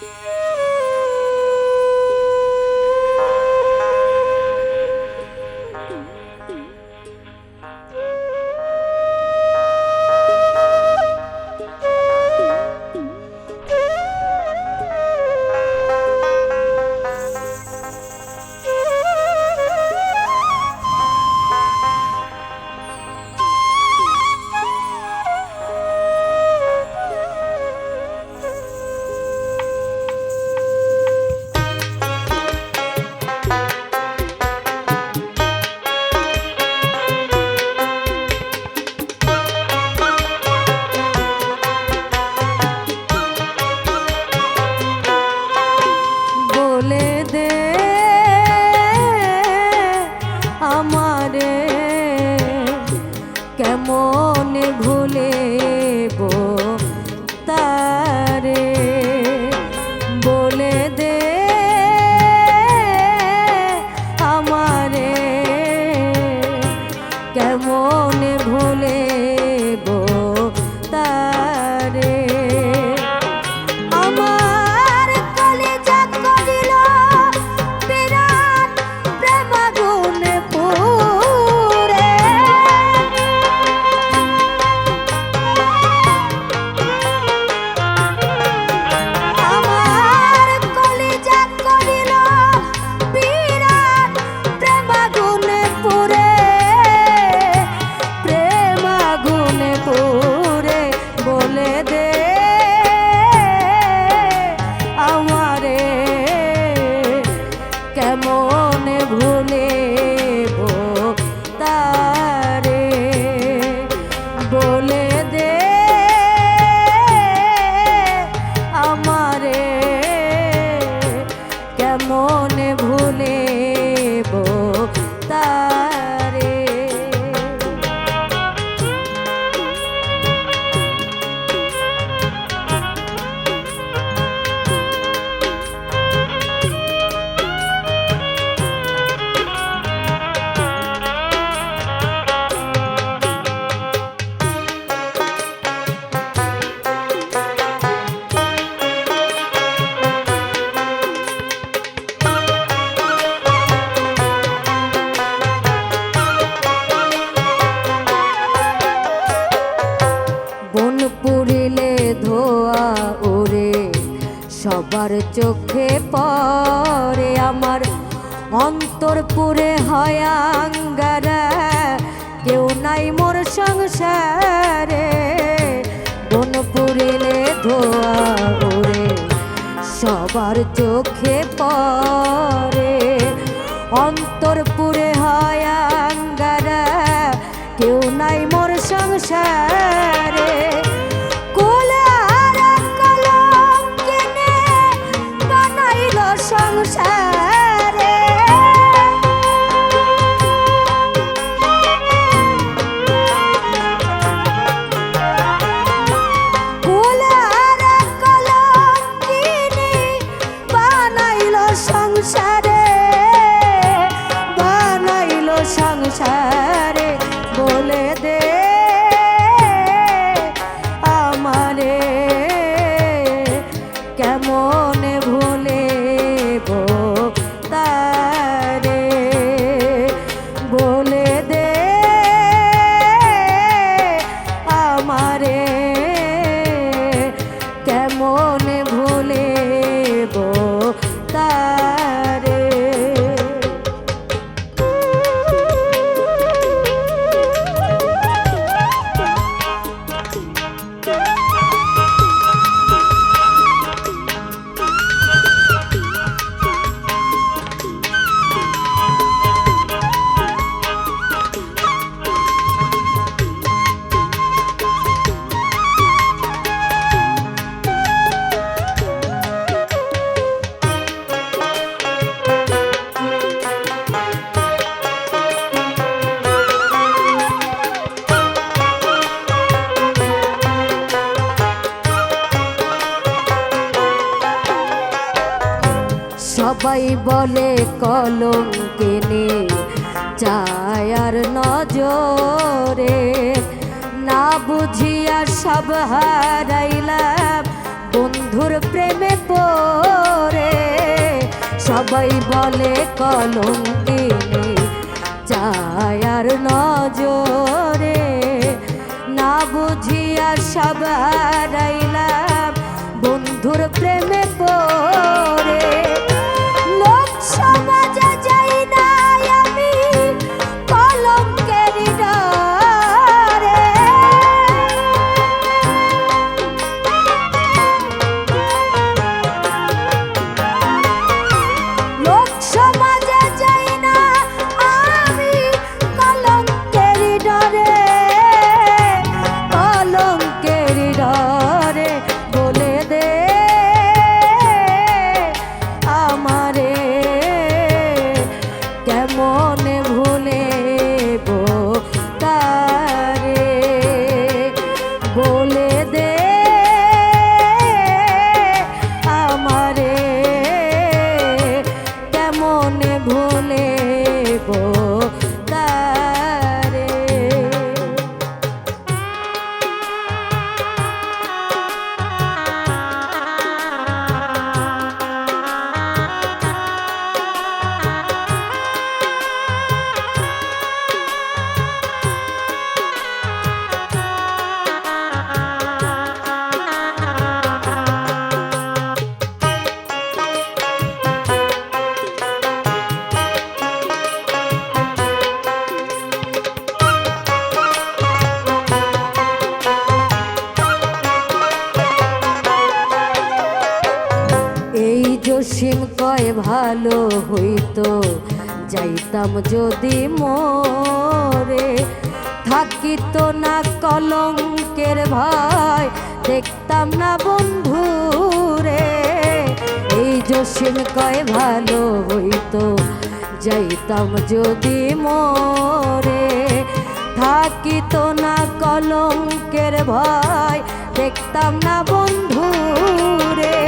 Yeah. amor. তোমার চোখে পরে আমার অন্তরপুরে হয় কেউ নাই মোর সংসারে, বন ধোয়া ওরে সবার চোখে পর সবাই বলে কলম কেনে চায়ার নজরে। না বুঝিয়া সব হারাইলাম বন্ধুর প্রেমে পরে সবাই বলে কলম কেনে চায়ার নজরে। না বুঝিয়া সব হারাইলাম বন্ধুর প্রেমে পরে কয় ভালো হইতো, যাইতাম যদি মোরে। থাকিত না কলঙ্কের ভয়, দেখতাম না বন্ধু রে এই জসিম কয় ভালো হইতো, যাইতাম যদি মোরে। থাকিত না কলঙ্কের ভয়, দেখতাম না বন্ধু রে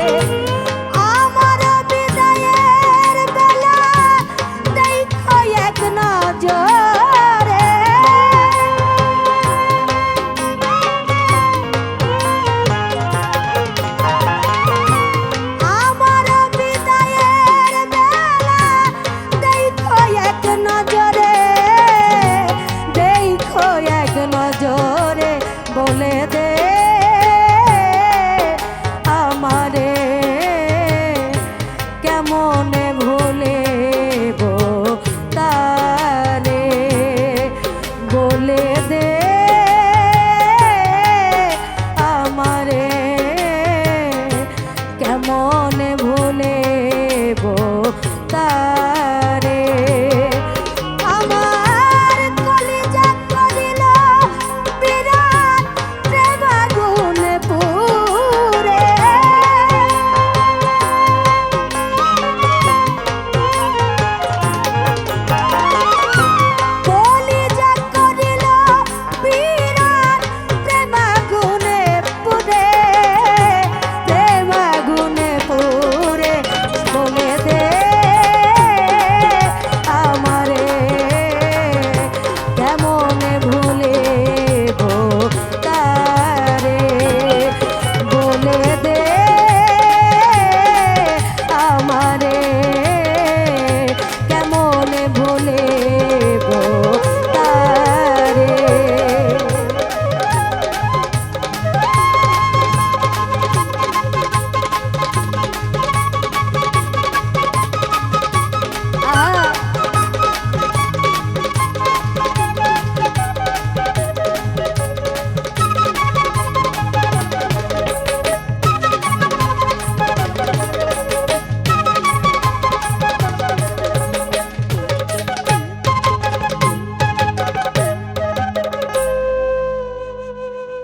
দেব।